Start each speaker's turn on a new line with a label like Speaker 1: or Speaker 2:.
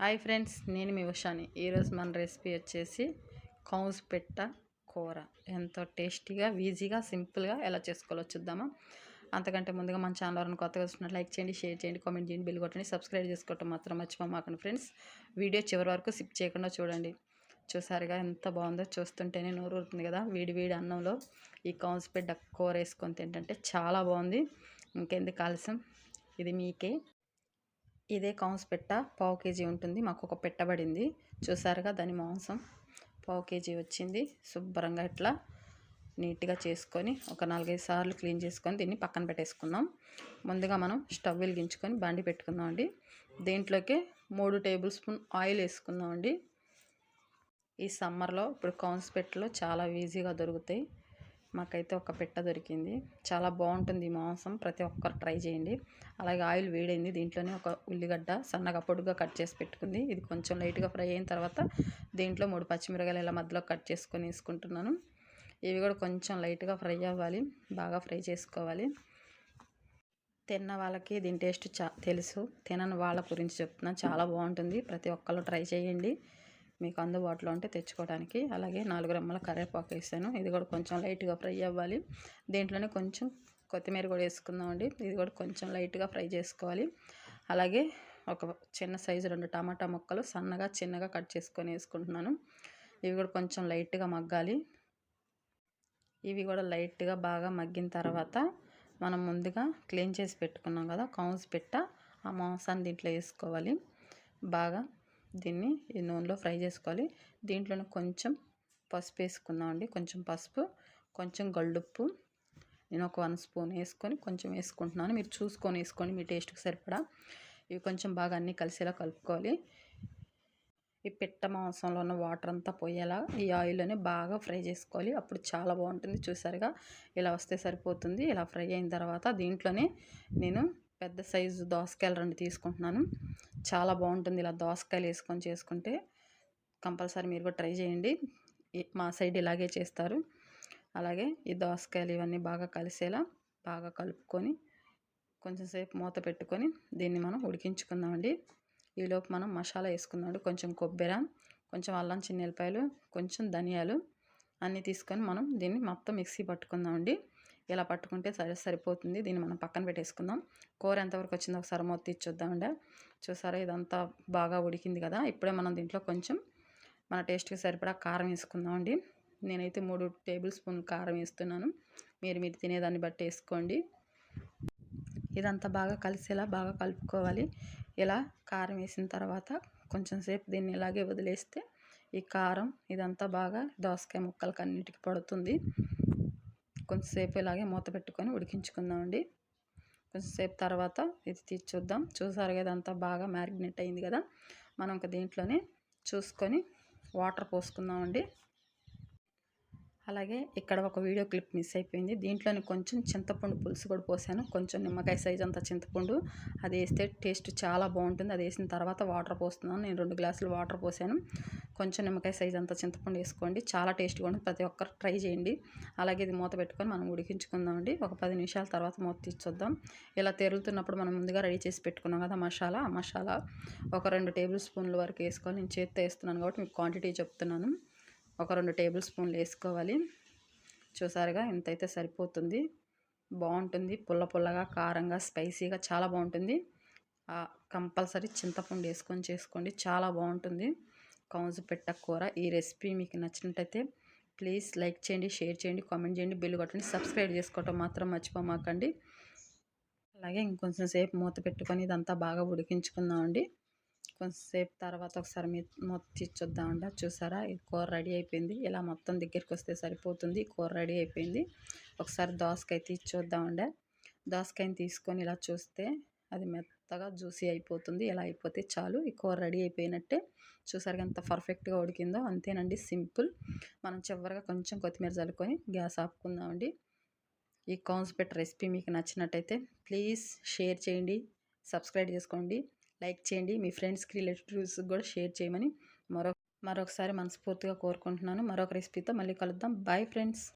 Speaker 1: Hi friends నేను మీ ఉషాని. ఈరోజు మన రెసిపీ వచ్చేసి కౌస్ పెట్ట కూర. ఎంతో టేస్టీగా ఈజీగా సింపుల్గా ఎలా చేసుకోవాలో చూద్దామా? అంతకంటే ముందుగా మన ఛానల్ ఎవరైనా కొత్తగా వస్తున్నట్టు లైక్ చేయండి షేర్ చేయండి కామెంట్ చేయండి బిల్ కొట్టండి సబ్స్క్రైబ్ చేసుకోవటం మాత్రం మర్చిపోమాకండి ఫ్రెండ్స్. వీడియో చివరి వరకు సిప్ చేయకుండా చూడండి. చూసారుగా ఎంత బాగుందో చూస్తుంటేనే నోరు ఊరుతుంది కదా. వీడి వీడి అన్నంలో ఈ కౌన్స్ పెట్ట కూర వేసుకొని తింటే చాలా బాగుంది. ఇంకెందుకు ఆలస్యం? ఇది మీకే. ఇదే కౌన్స్ పెట్ట పావు కేజీ ఉంటుంది. మాకు ఒక పెట్టబడింది. చూసారుగా దాని మాంసం. పావు కేజీ వచ్చింది. శుభ్రంగా ఇట్లా నీట్గా చేసుకొని ఒక నాలుగైదు సార్లు క్లీన్ చేసుకొని దీన్ని పక్కన పెట్టేసుకుందాం. ముందుగా మనం స్టవ్ వెలిగించుకొని బండి పెట్టుకుందాం అండి. దీంట్లోకి మూడు టేబుల్ స్పూన్ ఆయిల్ వేసుకుందాం అండి. ఈ సమ్మర్లో ఇప్పుడు కౌన్స్ పెట్టలో చాలా ఈజీగా దొరుకుతాయి. మాకైతే ఒక పెట్ట దొరికింది. చాలా బాగుంటుంది మాంసం. ప్రతి ఒక్కరు ట్రై చేయండి. అలాగే ఆయిల్ వేడైంది. దీంట్లోనే ఒక ఉల్లిగడ్డ సన్నగా పొడుగా కట్ చేసి పెట్టుకుంది. ఇది కొంచెం లైట్గా ఫ్రై అయిన తర్వాత దీంట్లో మూడు పచ్చిమిరకాయలు ఇలా మధ్యలో కట్ చేసుకొని వేసుకుంటున్నాను. ఇవి కూడా కొంచెం లైట్గా ఫ్రై అవ్వాలి. బాగా ఫ్రై చేసుకోవాలి. తిన్న వాళ్ళకి దీని టేస్ట్ చా తెలుసు. తినని వాళ్ళ గురించి చెప్తున్నాను చాలా బాగుంటుంది. ప్రతి ఒక్కళ్ళు ట్రై చేయండి. మీకు అందుబాటులో ఉంటే తెచ్చుకోవడానికి. అలాగే నాలుగు రెమ్మల కరివేపాకు వేసాను. ఇది కూడా కొంచెం లైట్గా ఫ్రై అవ్వాలి. దీంట్లోనే కొంచెం కొత్తిమీర కూడా వేసుకుందామండి ఇది కూడా కొంచెం లైట్గా ఫ్రై చేసుకోవాలి. అలాగే ఒక చిన్న సైజు రెండు టమాటా ముక్కలు సన్నగా చిన్నగా కట్ చేసుకొని వేసుకుంటున్నాను. ఇవి కూడా కొంచెం లైట్గా మగ్గాలి. ఇవి కూడా లైట్గా బాగా మగ్గిన తర్వాత మనం ముందుగా క్లీన్ చేసి పెట్టుకున్నాం కదా కౌన్స్ పెట్ట ఆ మాంసాన్ని దీంట్లో వేసుకోవాలి. బాగా దీన్ని ఈ నూనెలో ఫ్రై చేసుకోవాలి. దీంట్లోనే కొంచెం పసుపు వేసుకున్నామండి కొంచెం పసుపు కొంచెం గళ్ళుప్పు. నేను ఒక వన్ స్పూన్ వేసుకొని కొంచెం వేసుకుంటున్నాను. మీరు చూసుకొని వేసుకొని మీ టేస్ట్కి సరిపడా. ఇవి కొంచెం బాగా అన్నీ కలిసేలా కలుపుకోవాలి. ఈ పిట్ట మాంసంలో ఉన్న వాటర్ అంతా పోయేలా ఈ ఆయిల్లోనే బాగా ఫ్రై చేసుకోవాలి. అప్పుడు చాలా బాగుంటుంది. చూసారుగా? ఇలా వస్తే సరిపోతుంది. ఇలా ఫ్రై అయిన తర్వాత దీంట్లోనే నేను పెద్ద సైజు దోసకాయలు రెండు తీసుకుంటున్నాను. చాలా బాగుంటుంది ఇలా దోసకాయలు వేసుకొని చేసుకుంటే. కంపల్సరీ మీరు కూడా ట్రై చేయండి. మా సైడ్ ఇలాగే చేస్తారు. అలాగే ఈ దోసకాయలు ఇవన్నీ బాగా కలిసేలా బాగా కలుపుకొని కొంచెం సేపు మూత పెట్టుకొని దీన్ని మనం ఉడికించుకుందామండి. ఈలోపు మనం మసాలా వేసుకుందామండి కొంచెం కొబ్బరి కొంచెం అల్లం చిన్నెల్లిపాయలు కొంచెం ధనియాలు అన్నీ తీసుకొని మనం దీన్ని మొత్తం మిక్సీ పట్టుకుందామండి. ఇలా పట్టుకుంటే సరే సరిపోతుంది. దీన్ని మనం పక్కన పెట్టేసుకుందాం. కూర ఎంతవరకు వచ్చిందో ఒకసారి మొత్తం ఇచ్చొద్దామండి చూసారా? ఇదంతా బాగా ఉడికింది కదా. ఇప్పుడే మనం దీంట్లో కొంచెం మన టేస్ట్కి సరిపడా కారం వేసుకుందామండి. నేనైతే మూడు టేబుల్ స్పూన్ కారం వేస్తున్నాను. మీరు మీరు తినేదాన్ని బట్టి వేసుకోండి. ఇదంతా బాగా కలిసేలా బాగా కలుపుకోవాలి. ఇలా కారం వేసిన తర్వాత కొంచెం సేపు దీన్ని ఇలాగే వదిలేస్తే ఈ కారం ఇదంతా బాగా దోసకాయ ముక్కలకి అన్నిటికీ పడుతుంది. కొంచెంసేపు ఇలాగే మూత పెట్టుకొని ఉడికించుకుందామండి. కొంచెంసేపు తర్వాత ఇది తీసి చూద్దాం. చూసారు కదా అంతా బాగా మ్యారినేట్ అయింది కదా. మనం ఇంకా దీంట్లోనే చూసుకొని వాటర్ పోసుకుందామండి. అలాగే ఇక్కడ ఒక వీడియో క్లిప్ మిస్ అయిపోయింది. దీంట్లోని కొంచెం చింతపండు పులుసు కూడా పోసాను. కొంచెం నిమ్మకాయ సైజ్ అంత చింతపండు. అది వేస్తే టేస్ట్ చాలా బాగుంటుంది. అది వేసిన తర్వాత వాటర్ పోస్తున్నాను. నేను రెండు గ్లాసులు వాటర్ పోసాను. కొంచెం నిమ్మకాయ సైజ్ అంత చింతపండు వేసుకోండి. చాలా టేస్ట్గా ఉంటుంది. ప్రతి ఒక్కరు ట్రై చేయండి. అలాగే ఇది మూత పెట్టుకొని మనం ఉడికించుకుందామండి. ఒక పది నిమిషాల తర్వాత మూత తీర్చొద్దాం. ఇలా తెరులుతున్నప్పుడు మనం ముందుగా రెడీ చేసి పెట్టుకున్నాం కదా మసాలా. ఆ మసాలా ఒక రెండు టేబుల్ స్పూన్ల వరకు వేసుకొని నేను చేత్తో వేస్తున్నాను కాబట్టి మీకు క్వాంటిటీ చెప్తున్నాను. ఒక రెండు టేబుల్ స్పూన్లు వేసుకోవాలి. చూసారుగా ఇంతైతే సరిపోతుంది. బాగుంటుంది. పుల్ల పుల్లగా కారంగా స్పైసీగా చాలా బాగుంటుంది. కంపల్సరీ చింతపండు వేసుకొని చేసుకోండి. చాలా బాగుంటుంది. కౌజు పెట్ట కూర. ఈ రెసిపీ మీకు నచ్చినట్టయితే ప్లీజ్ లైక్ చేయండి షేర్ చేయండి కామెంట్ చేయండి బిల్లు కొట్టండి సబ్స్క్రైబ్ చేసుకోవటం మాత్రం మర్చిపోమాకండి. అలాగే ఇంకొంచెం సేపు మూత పెట్టుకొని ఇదంతా బాగా ఉడికించుకుందామండి. కొంచెంసేపు తర్వాత ఒకసారి మీ మొత్తం తీర్చొద్దామంట చూసారా? ఈ కూర రెడీ అయిపోయింది. ఇలా మొత్తం దగ్గరికి వస్తే సరిపోతుంది. కూర రెడీ అయిపోయింది. ఒకసారి దోసకాయ తీర్చొద్దామండి దోసకాయని తీసుకొని ఇలా చూస్తే అది మెత్తగా జ్యూసీ అయిపోతుంది. ఇలా అయిపోతే చాలు. ఈ కూర రెడీ అయిపోయినట్టే. చూసారు ఎంత పర్ఫెక్ట్గా ఉడికిందో. అంతేనండి సింపుల్. మనం చివరిగా కొంచెం కొత్తిమీర చల్లుకొని గ్యాస్ ఆపుకుందామండి. ఈ కాన్స్పెట్ రెసిపీ మీకు నచ్చినట్టయితే ప్లీజ్ షేర్ చేయండి సబ్స్క్రైబ్ చేసుకోండి. లైక్ చేయండి మీ ఫ్రెండ్స్కి రిలేటివ్స్కి కూడా షేర్ చేయమని మరో మరొకసారి మనస్ఫూర్తిగా కోరుకుంటున్నాను. మరొక రెసిపీతో మళ్ళీ కలుద్దాం. Bye friends.